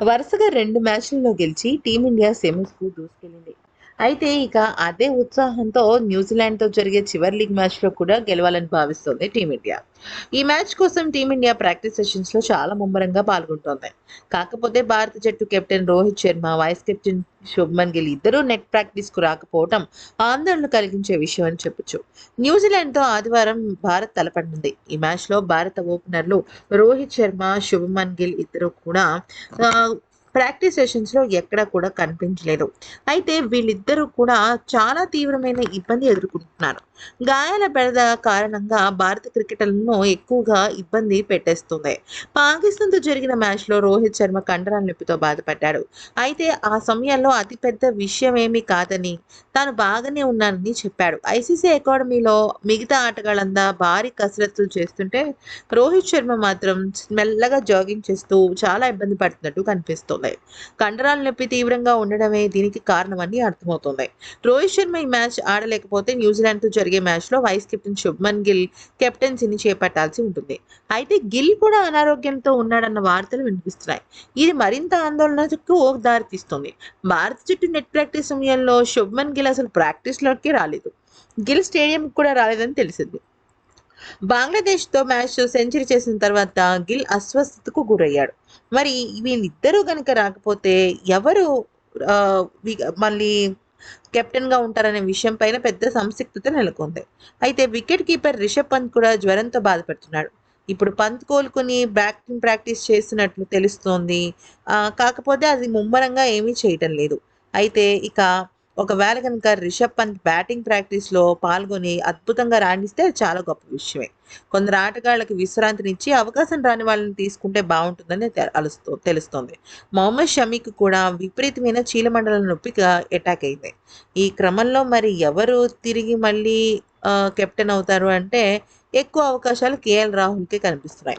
వరుసగా రెండు మ్యాచ్లలో గెలిచి టీమిండియా సెమీస్కు దూసుకెళ్ళింది అయితే ఇక అదే ఉత్సాహంతో న్యూజిలాండ్తో జరిగే చివరి లీగ్ మ్యాచ్లో కూడా గెలవాలని భావిస్తోంది టీమిండియా. ఈ మ్యాచ్ కోసం టీమిండియా ప్రాక్టీస్ సెషన్స్లో చాలా ముమ్మరంగా పాల్గొంటోంది. కాకపోతే భారత జట్టు captain Rohit Sharma vice captain Shubman Gill ఇద్దరూ నెట్ ప్రాక్టీస్కు రాకపోవడం ఆందోళన కలిగించే విషయం అని చెప్పొచ్చు. న్యూజిలాండ్తో ఆదివారం భారత్ తలపడింది. ఈ మ్యాచ్లో భారత ఓపెనర్లు రోహిత్ శర్మ శుభమన్ గిల్ ఇద్దరు కూడా ప్రాక్టీస్ సెషన్స్లో ఎక్కడా కూడా కనిపించలేదు. అయితే వీళ్ళిద్దరూ కూడా చాలా తీవ్రమైన ఇబ్బంది ఎదుర్కొంటున్నారు. గాయాల బెడద కారణంగా భారత క్రికెటర్లను ఎక్కువగా ఇబ్బంది పెట్టేస్తుంది. పాకిస్తాన్తో జరిగిన మ్యాచ్లో రోహిత్ శర్మ కండరాల నొప్పితో బాధపడ్డాడు. అయితే ఆ సమయంలో అతిపెద్ద విషయం ఏమీ కాదని తాను బాగానే ఉన్నానని చెప్పాడు. ఐసీసీ అకాడమీలో మిగతా ఆటగాళ్ళందా భారీ కసరత్తులు చేస్తుంటే రోహిత్ శర్మ మాత్రం మెల్లగా జాగింగ్ చేస్తూ చాలా ఇబ్బంది పడుతున్నట్టు కనిపిస్తుంది. కండరాల నొప్పి తీవ్రంగా ఉండడమే దీనికి కారణమని అర్థమవుతోంది. రోహిత్ శర్మ ఈ మ్యాచ్ ఆడలేకపోతే న్యూజిలాండ్తో జరిగే మ్యాచ్లో వైస్ కెప్టెన్ శుభ్మన్ గిల్ కెప్టెన్సీని చేపట్టాల్సి ఉంటుంది. అయితే గిల్ కూడా అనారోగ్యంతో ఉన్నాడన్న వార్తలు వినిపిస్తున్నాయి. ఇది మరింత ఆందోళనకు దారితీస్తుంది. భారత జట్టు నెట్ ప్రాక్టీస్ సమయంలో శుభ్మన్ గిల్ అసలు ప్రాక్టీస్లోకి రాలేదు. గిల్ స్టేడియంకి కూడా రాలేదని తెలిసింది. బంగ్లాదేశ్తో మ్యాచ్ సెంచరీ చేసిన తర్వాత గిల్ అస్వస్థతకు గురయ్యాడు. మరి వీళ్ళిద్దరూ కనుక రాకపోతే ఎవరు మళ్ళీ కెప్టెన్గా ఉంటారనే విషయం పైన పెద్ద సంసిగ్ధత నెలకొంది. అయితే వికెట్ కీపర్ రిషబ్ పంత్ కూడా జ్వరంతో బాధపడుతున్నాడు. ఇప్పుడు పంత్ కోలుకుని బ్యాటింగ్ ప్రాక్టీస్ చేస్తున్నట్లు తెలుస్తోంది. కాకపోతే అది ముమ్మరంగా ఏమీ చేయటం లేదు. అయితే ఇక ఒకవేళ కనుక రిషబ్ పంత్ బ్యాటింగ్ ప్రాక్టీస్లో పాల్గొని అద్భుతంగా రాణిస్తే చాలా గొప్ప విషయమే. కొందరు ఆటగాళ్ళకి విశ్రాంతినిచ్చి అవకాశం రాని వాళ్ళని తీసుకుంటే బాగుంటుందని తె- అలుస్తూ తెలుస్తోంది. మొహమ్మద్ షమీకి కూడా విపరీతమైన చీలమండల నొప్పిగా అటాక్ అయింది. ఈ క్రమంలో మరి ఎవరు తిరిగి మళ్ళీ కెప్టెన్ అవుతారు అంటే ఎక్కువ అవకాశాలు కేఎల్ రాహుల్కే కనిపిస్తున్నాయి.